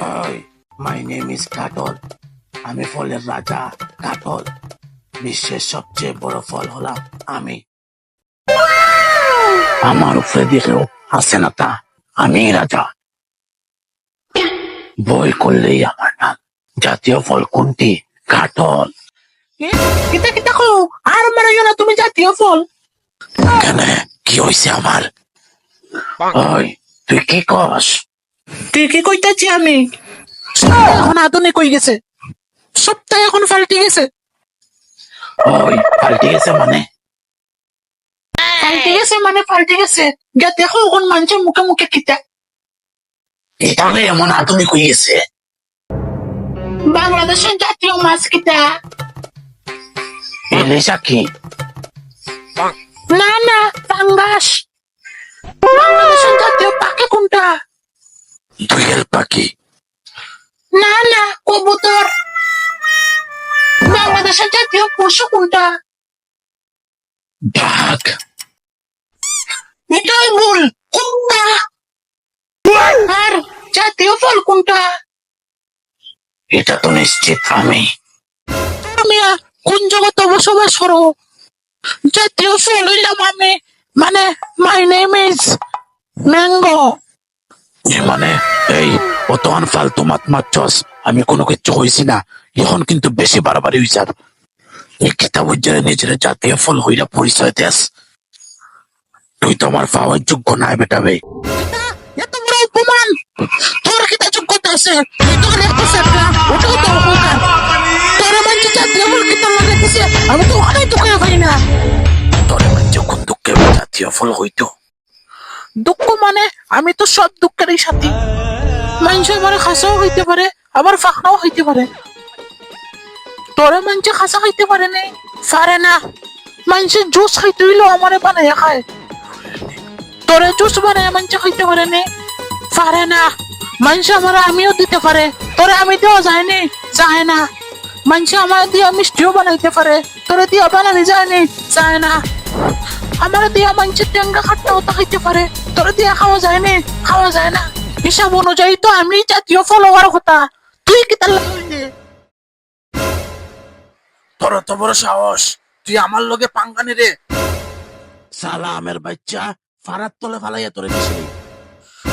Hi my name is কাটল আমি ফলের রাজা কাটল বিশ্বের সবচেয়ে বড় ফল হলাম আমি। আমার উপরে দিকেও আছে না তা। আমি রাজা। বই করলেই আমার নাম। জাতীয় ফল কোনটি? কাটল। কিতা কিতা কো আর মনে না তুমি জাতীয় ফল। কেন? কি হইছে আমার? ওই তুই কি কস? কি কইতাছি আমি? সপ্তাহ এখন আধুনিক হয়ে গেছে। সপ্তাহ এখন পাল্টে গেছে। ওই পাল্টে গেছে মানে? পাল্টে গেছে মানে পাল্টে গেছে। যা দেখো এখন মানুষের মুখে মুখে কিতা। এটাকে এমন আধুনিক হয়ে গেছে। বাংলাদেশের জাতীয় মাছ কিতা? ইলিশা কি? না না পাঙ্গাস। দুয়েল পাখি। না না কবুতর। বাংলাদেশের জাতীয় পশু কোনটা? বাঘ। এটাই ভুল কোনটা আর জাতীয় ফল কোনটা? এটা তো নিশ্চিত আমি। মিয়া কোন জগতে বসবাস করো? জাতীয় ফল হইলাম আমি মানে মাই নেম ইজ ম্যাঙ্গো মানে এই অতমান ফালতু মাত মারছস। আমি কোনো কিছু হইছি না। এখন কিন্তু বেশি বাড়াবাড়ি হইছে এই কিতাব উজ্জারে নিজের জাতীয় ফল হইলা পরিচয় দেস। তুই তো আমার পাওয়ার যোগ্য নাই বেটা ভাই। এত বড় অপমান! তোর কিতা যোগ্যতা আছে? তুই তো একটা ওটাও তো তোর মানছে জাতীয় ফল কিতা লাগে আমি তো ওখানেই তো খাই না। তোর মানছে কোন দুঃখে জাতীয় ফল হইতো। দুঃখ আমি তো সব দুঃখেরই সাথী। মানুষ আমার খাসাও হইতে পারে, আবার ফাঁকনাও হইতে পারে। তোরে মানুষে খাসা খাইতে পারে নে, পারে না। মানুষের জুস খাইতে হইলেও আমারে বানাইয়া খায়। তোরে জুস বানাইয়া মানুষে খাইতে পারে নে, পারে না। মানুষ আমার আমিও দিতে পারে, তোরে আমি দেওয়া যায়নি যায় না। মানুষ আমার দিয়া মিষ্টিও বানাইতে পারে, তোরে দিয়া বানানি যায়নি যায় না। আমার দিয়া মানুষের টেঙ্গা খাট্টা হতে খাইতে পারে তোর দিয়া খাওয়া যায় না খাওয়া যায় না হিসাব অনুযায়ী তো আমি জাতীয় ফলোয়ার কথা তুই কি তার তোর তো বড় সাহস তুই আমার লগে পাঙ্গানি রে সালা আমের বাচ্চা ফারাত তলে ফালাইয়া তোরে দিছিলি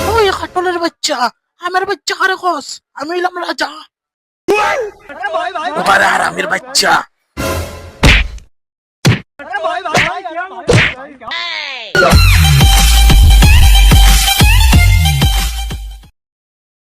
ওই খাটলের বাচ্চা আমার বাচ্চা কারে কস আমি হইলাম রাজা ওবারে আর আমের বাচ্চা Bye.